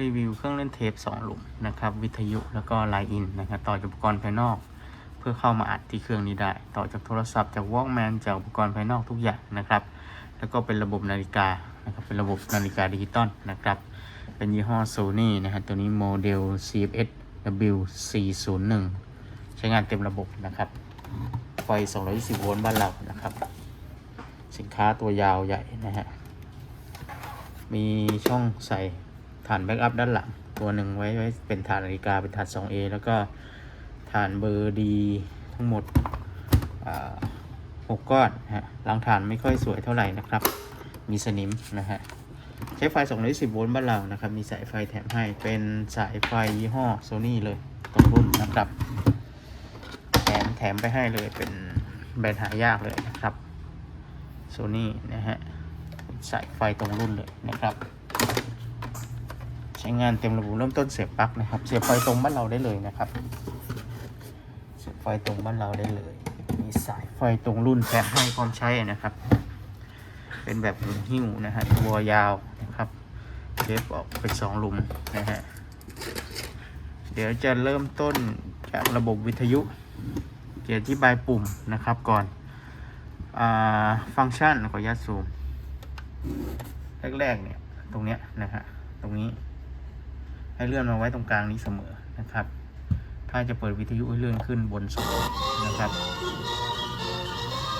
รีวิวเครื่องเล่นเทปสองหลุมนะครับ วิทยุแล้วก็ไลน์อินนะครับต่อจากอุปกรณ์ภายนอก เพื่อเข้ามาอัดที่เครื่องนี้ได้ ต่อจากโทรศัพท์จากวอล์กแมนจากอุปกรณ์ภายนอกทุกอย่างนะครับ แล้วก็เป็นระบบนาฬิกานะครับเป็นระบบนาฬิกาดิจิตอลนะครับ เป็นยี่ห้อโซนี่นะฮะตัวนี้โมเดล CFS W401 ใช้งานเต็มระบบนะครับ ไฟ 220 โวลต์บ้านเรานะครับ สินค้าตัวยาวใหญ่นะฮะมีช่องใส่ ฐานแบ็กอัพด้านหลัง ตัวหนึ่งไว้ไว้เป็นฐานนาฬิกาเป็นฐาน 2A แล้วก็ฐานเบอร์ดีทั้งหมดหกก้อนฮะหลังฐานไม่ค่อยสวยเท่าไหร่นะครับ มีสนิมนะฮะใช้ไฟ 210 โวลต์บ้านเรานะครับ มีสายไฟแถมให้เป็นสายไฟยี่ห้อโซนี่เลยตรงรุ่นนะครับ แถมแถมไปให้เลยเป็นแบรนด์หายากเลยนะครับโซนี่นะฮะสายไฟตรงรุ่นเลยนะครับ ช้งานเต็มระบบเริ่มต้นเสียบปลั๊กนะครับ เสียบไฟตรงบ้านเราได้เลยนะครับ เสียบไฟตรงบ้านเราได้เลย มีสายไฟตรงรุ่นแถมให้พร้อมใช้นะครับ เป็นแบบหมุนหิ้วนะฮะตัวยาวนะครับเทปออกเป็นสองหลุมนะฮะเดี๋ยวจะเริ่มต้นจากระบบวิทยุจะอธิบายปุ่มนะครับก่อนอฟังก์ชันขออนุญาตซูม แรกๆเนี่ย ตรงเนี้ยนะฮะตรงนี้ ให้เลื่อนมาไว้ตรงกลางนี้เสมอนะครับ ถ้าจะเปิดวิทยุให้เลื่อนขึ้นบนสุดนะครับ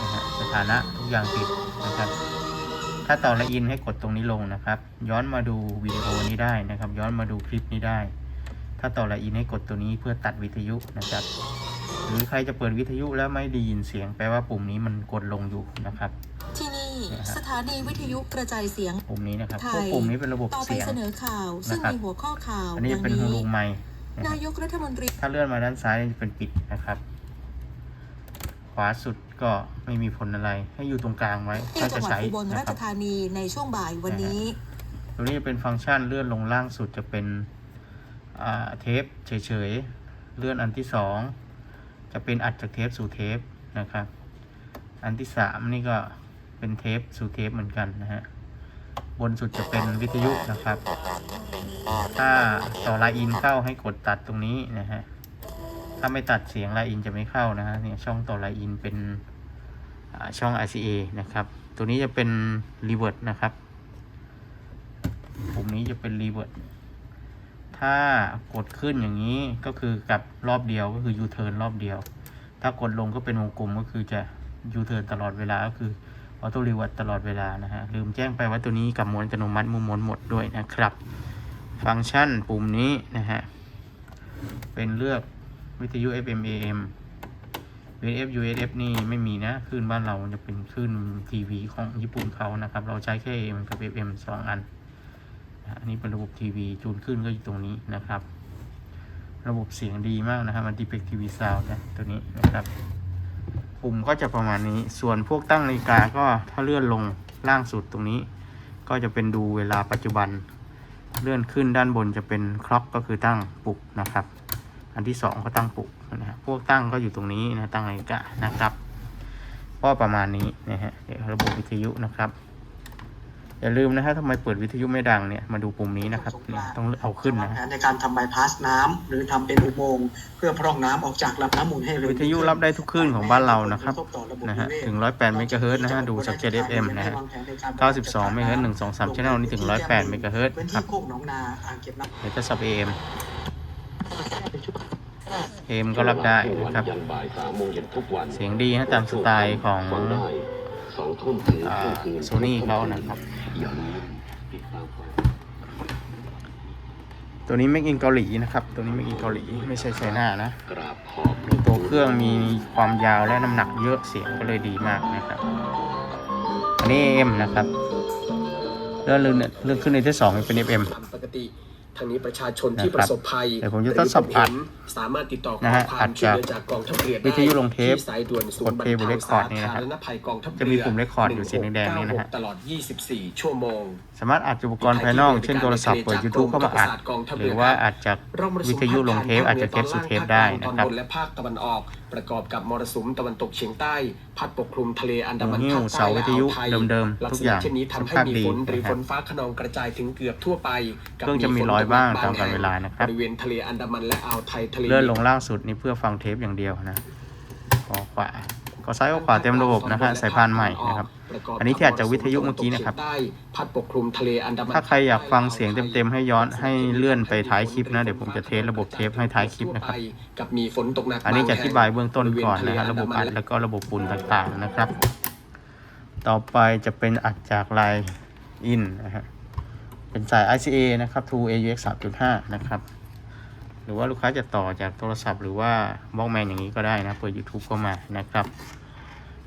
นะฮะสถานะทุกอย่างติดนะครับ ถ้าต่อละอินให้กดตรงนี้ลงนะครับ ย้อนมาดูวิดีโอนี้ได้นะครับ ย้อนมาดูคลิปนี้ได้ ถ้าต่อละอินให้กดตัวนี้เพื่อตัดวิทยุนะครับ หรือใครจะเปิดวิทยุแล้วไม่ได้ยินเสียงแปลว่าปุ่มนี้มันกดลงอยู่นะครับ สถานีวิทยุกระจายเสียงปุ่มนี้นะครับไทยพวกปุ่มนี้เป็นระบบต่อไปเสียง เสนอข่าว ซึ่งนะครับ มีหัวข้อข่าวอันนี้ดัจะงเป็นฮูนี้ลูไมค์นะครันาบยกรัฐมนตรี ถ้าเลื่อนมาด้านซ้ายจะเป็นปิดนะครับ ขวาสุดก็ไม่มีผลอะไร ให้อยู่ตรงกลางไว้ที่ถ้าจัจะงหวัดใช้อุบลนะราคชรับ ธานีในช่วงบ่ายวันนี้ตัวนี้จะเป็นฟังก์ชันเลื่อนลงล่างสุดจะเป็นอ่าเทปเฉยๆ เลื่อนอันที่สองจะเป็นอัดจากเทปสู่เทปนะครับ อันที่สามนี่ก็ เป็นเทปสู่เทปเหมือนกันนะฮะ บนสุดจะเป็นวิทยุนะครับ ถ้าต่อไลน์อินเข้าให้กดตัดตรงนี้นะฮะ ถ้าไม่ตัดเสียงไลน์อินจะไม่เข้านะฮะ เนี่ยช่องต่อไลน์อินเป็นช่อง RCA นะครับ ตัวนี้จะเป็นรีเวิร์ดนะครับ ปุ่มนี้จะเป็นรีเวิร์ดถ้ากดขึ้นอย่างนี้ก็คือกับรอบเดียวก็คือยูเทิร์นรอบเดียว ถ้ากดลงก็เป็นวงกลมก็คือจะยูเทิร์นตลอดเวลาก็คือ ออโต้รีวิร์ดตลอดเวลานะฮะ ลืมแจ้งไปว่าตัวนี้กับมวนอัตโนมัติมุมมนหมดด้วยนะครับ ฟังก์ชันปุ่มนี้นะฮะ เป็นเลือกวิทยุ FM AM V F UHF นี่ไม่มีนะคลื่นบ้านเราจะเป็นคลื่นทีวีของญี่ปุ่นเขานะครับ เราใช้แค่ AM กับ FM สองอัน อันนี้เป็นระบบทีวีจูนขึ้นก็อยู่ตรงนี้นะครับ ระบบเสียงดีมากนะครับมันดีเ c กทีวีซาวนะตัวนี้นะครับ ปุ่มก็จะประมาณนี้ ส่วนพวกตั้งนาฬิกาก็ถ้าเลื่อนลงล่างสุดตรงนี้ ก็จะเป็นดูเวลาปัจจุบัน เลื่อนขึ้นด้านบนจะเป็นคล็อกก็คือตั้งปลุกนะครับ อันที่สองก็ตั้งปลุกนะฮะพวกตั้งก็อยู่ตรงนี้นะตั้งนาฬิกานะครับก็ประมาณนี้นะฮะเดี๋ยวระบบวิทยุนะครับ อย่าลืมนะฮะทำไมเปิดวิทยุไม่ดังเนี่ยมาดูปุ่มนี้นะครับเนี่ยต้องเอาขึ้นนะวางฮะแผนในการทำบายพาสน้ำหรือทำเป็นอุโมงค์เพื่อพร่องน้ำออกจากลำน้ำมูลให้เร็ววิทยุรับได้ทุกคลื่นของบ้านเรานะครับกทต่อระบบนะฮะนิเวศถึง 108 เมกะเฮิรตซ์นะฮะดูจาก JFM นะฮะ92 เมกะเฮิรตซ์123 channel นี่ถึง 108 เมกะเฮิรตซ์พื้นครัที่บโคกหนองนาอ่างเก็บน้ำเดี๋ยวจะสับ AM AM ก็รับได้นะครับยันบ่ายสามโมงเย็นทุกวันเสียงดีฮะตามสไตล์ของฟังได้ สองทุ่มถึงอ่าเที่ยงคืนโซนี่เขานะครับอย่าลืมติดตามฟังตัวนี้ไม่กินเกาหลีนะครับ ตัวนี้ไม่กินเกาหลีไม่ใช่ไชน่านะกราบขอบพระตัวเครื่องมีความยาวและน้ำหนักเยอะเสียงก็เลยดีมากนะครับ อันนี้ AM นะครับเรื่องเรื่องเรื่องขึ้นในที่สองเป็น FM ตามปกติ ทางนี้ประชาชนที่นะปครับระสบภัยเดี๋ยวผมจะทดสอบหรือัดพบเห็นสามารถติดต่อขนะอฮะควาอัมดช่วยจากเหลือจากกองทัพเรือได้วิทยุลงเทปที่สายด่วนศูนย์บรรกดเพลย์บนเทา record สานี่นะครัธาบรณภัยกองทัพเรือจะมีปุ่ม record อยู่สีแดงๆนี่นะฮะตลอด 24 ชั่วโมง สามารถอัดอุปกรณ์ภายนอก เช่นโทรศัพท์เปิด YouTube เข้ามาอัดหรือว่าอัดจากวิทยุลงเทปอาจจะเทปสู่เทปได้นะครับตอนบนและภาคตะวันออกประกอบกับมรสุมตะวันตกเฉียงใต้ พัดปกคลุมทะเลอันดามันหิ้วภาคใต้เสาวิและทอ่ายุวไทยเดิมๆลักทุษกอณะย่างเช่นนี้ทำให้สภาพมีดีฝนหรือนะคฝรับนฟ้าขนองกระจายถึงเกือบทั่วไปกัเพิ่งจะมีฝนรอยบ้างตกหนักตามกาลแห่งเวลานะครับบริเวณทะเลอันดามันและอ่าวไทยทะเลเลื่อนลงล่างสุดนี่เพื่อฟังเทปอย่างเดียวนะขอขวา ก็ซ้ายก็ขวาเต็มระบบนะฮะสายพานใหม่นะครับอันนี้ที่อาจจะวิทยุเมื่อกี้นะครับใต้พัดปกคลุมทะเลอันดามันถ้าใครอยากฟังเสียงเต็มๆให้ย้อนให้เลื่อนไปท้ายคลิปนะเดี๋ยวผมจะเทสระบบเทปให้ท้ายคลิปนะครับกับมีฝนตกหนักอันนี้จะอธิบายแห่เบื้องต้นก่อนนะฮะระบบอัดแล้วก็ระบบปุ่นต่างๆนะครับ ต่อไปจะเป็นอัดจากลายอินนะฮะเป็นสาย ICA นะครับ to AUX 3.5 นะครับ หรือว่าลูกค้าจะต่อจากโทรศัพท์หรือว่าบล็อกแมนอย่างนี้ก็ได้นะ เปิด YouTube ก็มานะครับ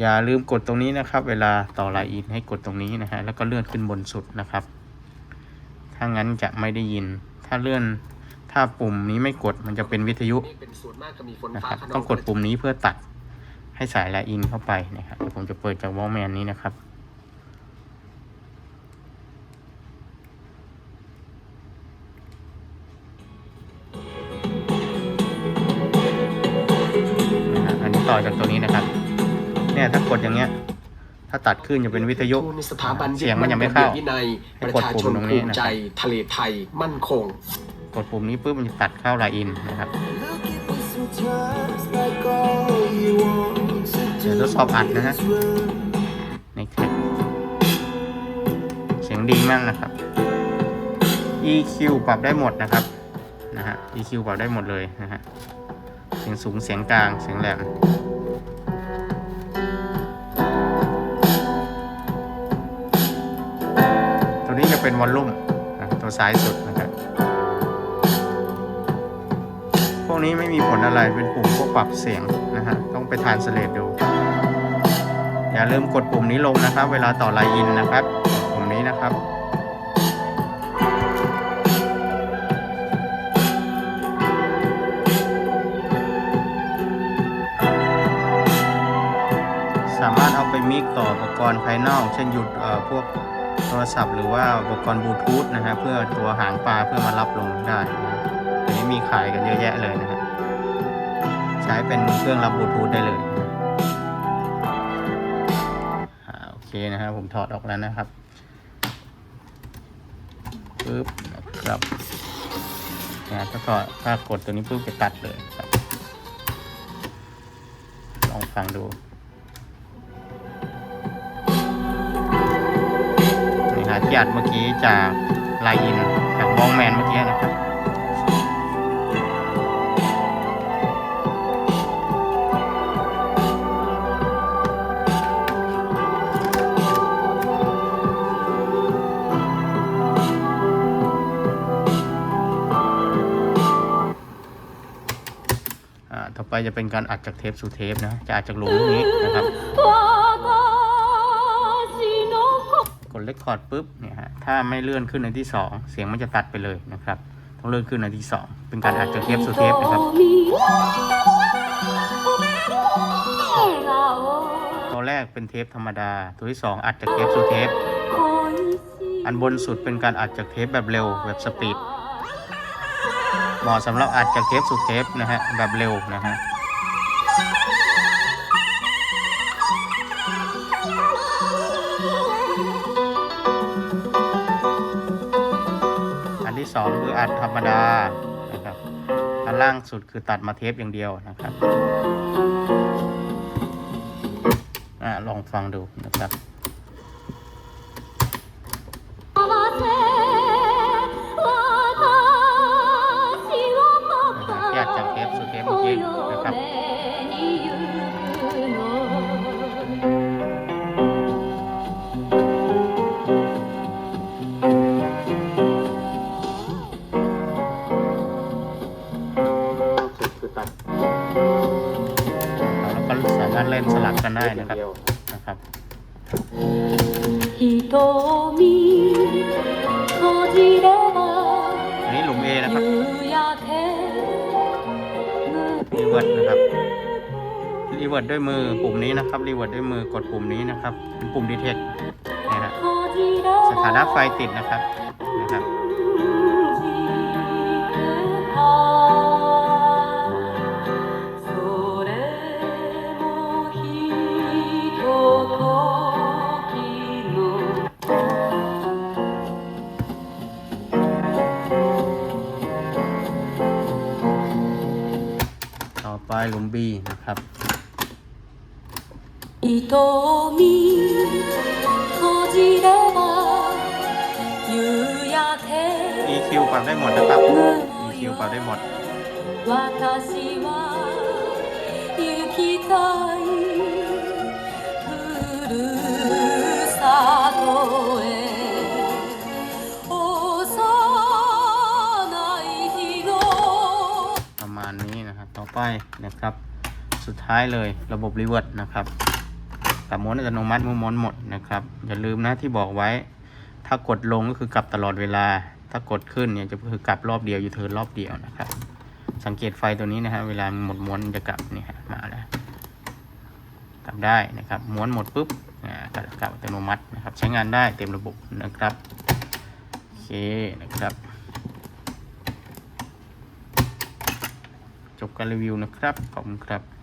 อย่าลืมกดตรงนี้นะครับ เวลาต่อไลายอินให้กดตรงนี้นะฮะแล้วก็เลื่อนขึ้นบนสุดนะครับ ถ้างั้นจะไม่ได้ยิน ถ้าเลื่อนถ้าปุ่มนี้ไม่กดมันจะเป็นวิทยุนะครับต้องกดปุ่มนี้เพื่อตัดให้สายไลายอินเข้าไปนะครับผมจะเปิดจากวอลแมนนี้นะครับ ต่อจากตัวนี้นะครับ เนี่ยถ้ากดอย่างเงี้ย ถ้าตัดขึ้นจะเป็นวิทยุทูลสถาบันเสียงมันยังไม่เข้าวินัยให้ประกดชาปุ่ชมนตรงนี้ภูมินะครับใจทะเลไทยมั่นคง กดปุ่มนี้ปุ๊บมันจะตัดเข้าลายอินนะครับเดี๋ยวทดสอบอัดนะฮะในคลิปเสียงดีมากนะครับ EQ ปรับได้หมดนะครับนะฮะ EQ ปรับได้หมดเลยนะฮะเสียงสูงเสียงกลางเสียงแหลมตัวนี้จะเป็นวอลลุ่มตัวซ้ายสุดนะครับ พวกนี้ไม่มีผลอะไรเป็นปุ่มพวกปรับเสียงนะฮะต้องไปทานสเลดดู อย่าลืมกดปุ่มนี้ลงนะครับ เวลาต่อไลน์อินนะครับปุ่มนี้นะครับ มิกต่ออุปกรณ์ภายนอก เช่นหยุดพวกโทรศัพท์หรือว่าอุปกรณ์บลูทูธนะฮะเพื่อตัวหางปลาเพื่อมารับลงได้อันนี้มีขายกันเยอะแยะเลยนะฮะใช้เป็นเครื่องรับบลูทูธได้เลยโอเคนะฮะผมถอดออกแล้วนะครับปึ๊บนะครับนะถ้าถอดถ้ากดตัวนี้ปุ๊บจะตัดเลยครับ ลองฟังดู นี่ฮะที่อัดเมื่อกี้จากไลน์อินจากบองแมนเมื่อกี้นะครับอ่าต่อไปจะเป็นการอัดจากเทปสู่เทปนะ จะอัดจากหลุมนี้นะครับ เลคคอร์ดปุ๊บเนี่ยฮะถ้าไม่เลื่อนขึ้นในที่สองเสียงมันจะตัดไปเลยนะครับ ต้องเลื่อนขึ้นในที่สองเป็นการอัดจากเทปสู่เทปนะครับตัวแรกเป็นเทปธรรมดา ตัวที่สองอัดจากเทปสู่เทป อันบนสุดเป็นการอัดจากเทปแบบเร็วแบบสปีดเหมาะสำหรับอัดจากเทปสู่เทปนะฮะแบบเร็วนะฮะ สองคืออัดธรรมดานะครับอันล่างสุดคือตัดมาเทปอย่างเดียวนะครับอ่าลองฟังดูนะครับ ลับกันได้นะครับนะครับอันนี้หลุมเอนะครับรีเวิร์ดนะครับรีเวิร์ดด้วยมือปุ่มนี้นะครับรีเวิร์ดด้วยมือกดปุ่มนี้นะครับ เป็นปุ่มดีเทคนี่นะสถานะไฟติดนะครับ หลุม B นะครับ 瞳閉じれば夕焼け EQ ปรับได้หมดนะครับ EQ ปรับได้หมด 私は行きたい ไปนะครับ สุดท้ายเลยระบบรีเวิร์สนะครับกลับม้วนอัตโนมัติมื่อม้วนหมดนะครับ อย่าลืมนะที่บอกไว้ ถ้ากดลงก็คือกลับตลอดเวลา ถ้ากดขึ้นเนี่ยจะคือกลับรอบเดียวอยู่เทินรอบเดียวนะครับ สังเกตไฟตัวนี้นะฮะเวลามันหมดม้วนจะกลับนี่ฮะมาแล้วกลับได้นะครับ ม้วนหมดปุ๊บอ่ากลับกลับอัตโนมัตินะครับ ใช้งานได้เต็มระบบนะครับโอเคนะครับ จบการรีวิวนะครับ ขอบคุณครับ